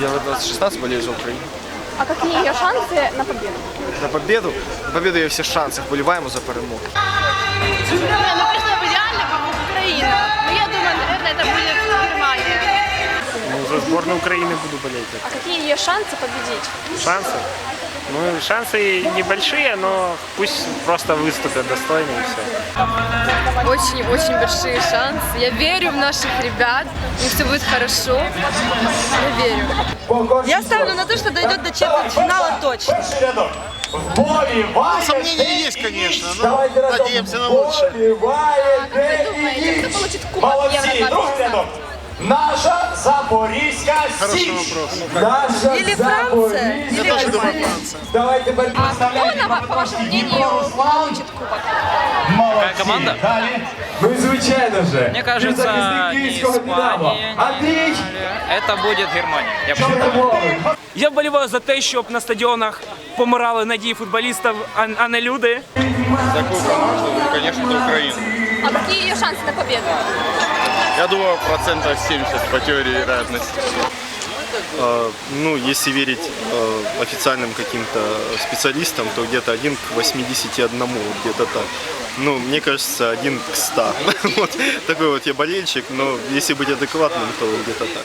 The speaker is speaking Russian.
Я в 2016 болею за Украину. А какие ее шансы на победу? На победу? На победу є всі шанси. Вболіваємо за перемогу. Ну, сборную Украины буду болеть. А какие ее шансы победить? Шансы? Ну, шансы небольшие, но пусть просто выступят достойно и все. Очень-очень большие шансы. Я верю в наших ребят. У них все будет хорошо. Я верю. Я ставлю на то, что дойдет до четвертьфинала точно. Сомнения есть, конечно, но надеемся на лучшее. Как вы думаете, кто получит кубок Евро-2016? Наша Запорізька Хороший Січ. вопрос. Наша Или Франция, Запорізька или Я тоже думаю, Січ. Франция. Давай тепер А кто, представляємо на- по вашему мнению, получит кубок? Молодці. команда? Далі. Ну і звичайно же. Мне кажется, захисник не київського «Динамо». Испания, Андрій это будет Германия. Я посчитаю. Чорномовий. Я вболіваю за те, щоб на стадіонах помирали надії футболістів, а, а не люди. За какую команду? Ну, конечно, за Украину. А какие ее шансы на победу? Я думаю, процентов 70 по теории вероятности. Ну, если верить э, официальным каким-то специалистам, то где-то 1 к 81, вот где-то так. Ну, мне кажется, 1 к 100. Вот такой вот я болельщик, но если быть адекватным, то где-то так.